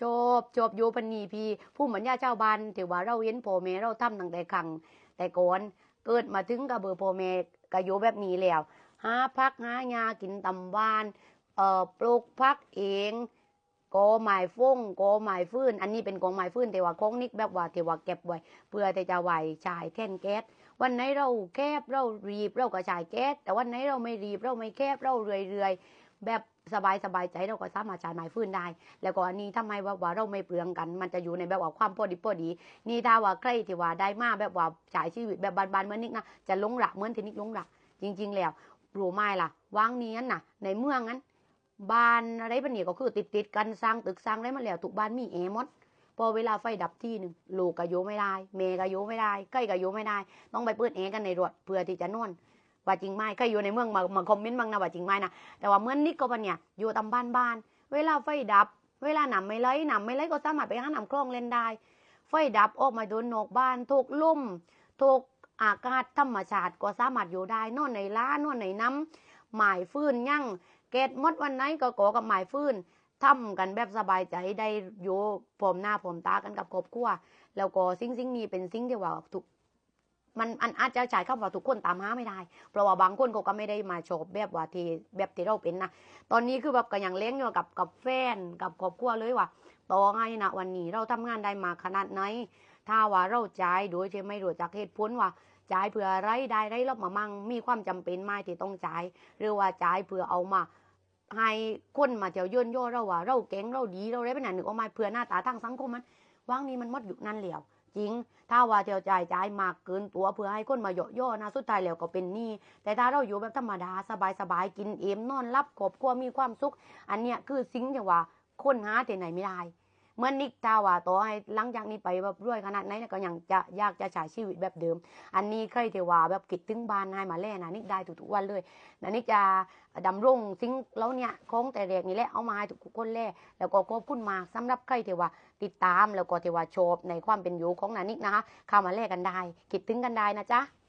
ชอบชอบอยู่ปันนีพี่ผู้เหมือนญาเจ้าบ้านถือว่าเราเห็นพ่อแม่เราทำตั้งแต่ครั้งแต่ก่อนเกิดมาถึงกับเบอร์พ่อแม่ก็อยู่แบบนี้แล้วหาพักหายากินตำบ้านเอ่อปลูกพักเองกอไม้ฟงกอไม้ฟื้น อันนี้เป็นกองไม้ฟื้นแต่ว่าของนิกแบบว่าที่ว่าเก็บไว้ เพื่อที่จะไหวจ่ายแท่นแก๊สวันไหนเราแคบเรารีบเราก็จ่ายแก๊สแต่วันไหนเราไม่รีบเราไม่แคบเราเรื่อยๆ แบบสบายสบายใจเราก็สามารถจ่ายไม้ฟื้นได้ แล้วก็อันนี้ทำไมว่าว่าเราไม่เปลืองกัน มันจะอยู่ในแบบว่าความพอดีพอดี นี่ถ้าว่าใครที่ว่าได้มาแบบว่าจ่ายชีวิตแบบบานๆเหมือนนิกนะจะลงหลักเหมือนที่นิกลงหลักจริง ๆ แล้วรู้ไหมล่ะวางเนี้ยนน่ะ ในเมืองนั้นบ้านอะไรปะเนี่ยก็คือติดติดๆกันสร้างตึกสร้างได้มาแล้วทุกบ้านมีแอร์มดพอเวลาไฟดับที่หนึ่งลูกก็อยู่ไม่ได้เมย์ก็อยู่ไม่ได้ใกล้ก็อยู่ไม่ได้ ต้องไปเปิดแอร์กันในรถเพื่อที่จะนอน ว่าจริงไหมใครอยู่ในเมืองมามาคอมเมนต์บ้างนะว่าจริงไหมนะแต่ว่าเมื่อนนิกก็ปะเนี่ยอยู่ตามบ้านบ้านๆเวลาไฟดับ เวลาหนำไม่ไหลหนำไม่ไหลก็สามารถไปหาหนำคลองเล่นได้ ไฟดับออกมาโดนนอกบ้านถูกลุ่มถูกอากาศธรรมชาติก็สามารถอยู่ได้นอนในล้านอนในน้ำหมายฟื้นยั่งเกตมดวันไหนก็กอกับหมายฟื้นทำกันแบบสบายใจได้อยู่ผมหน้าผมตากันกับครอบครัวแล้วก็สิ่งสิ่งนี้เป็นสิ่งที่ว่าทุก มันอันอาจจะใช้คำว่าทุกคนตามหาไม่ได้ เพราะว่าบางคนเขาก็ไม่ได้มาชอบแบบว่าที่แบบที่เราเป็นนะ ตอนนี้คือแบบก็ยังเลี้ยงอยู่กับกับแฟนกับครอบครัวเลยว่าต่อไงนะวันนี้เราทำงานได้มาขนาดไหน ถ้าว่าเราจ่ายโดยที่ไม่รู้จักเหตุผลว่าจ่ายเพื่ออะไรได้ไรรับมามั่งมีความจำเป็นไหมที่ต้องจ่ายหรือว่าจ่ายเพื่อเอามาให้คนมาเที่ยวย่นย่อเราว่าเราเก่งเราดีเราได้เป็นหนึ่งออกมาเพื่อหน้าตาทางสังคมมันว่างนี้มันมดอยู่นั่นแล้ว จริง ถ้าว่าเจ้าจ่ายจ่ายมากเกินตัวเพื่อให้คนมาเยาะย่อนะสุดท้ายแล้วก็เป็นหนี้แต่ถ้าเราอยู่แบบธรรมดาสบายสบายๆกินเอมนอนรับกบครัวมีความสุข อันเนี้ยคือสิ่งที่ว่าคนหาที่ไหนไม่ได้ เหมื่อนนิกตาว่าต่อให้หลังจากนี้ไปแบบรวยขนาดไหนก็ยังจะยากจะใช้ชีวิตแบบเดิม อันนี้ใครที่ว่าแบบคิดถึงบ้านให้มาแล่นะนิกได้ทุกๆวันเลยนะนิกจะดำรงสิ่งแล้วเนี่ยของแต่แรกนี่แหละเอามาให้ทุกคนแล่แล้วก็ขอบคุณมากสำหรับใครที่ว่าติดตามแล้วก็เทว่าชอบในความเป็นอยู่ของนานิกนะคะเข้ามาแลกกันได้คิดถึงกันได้นะจ๊ะ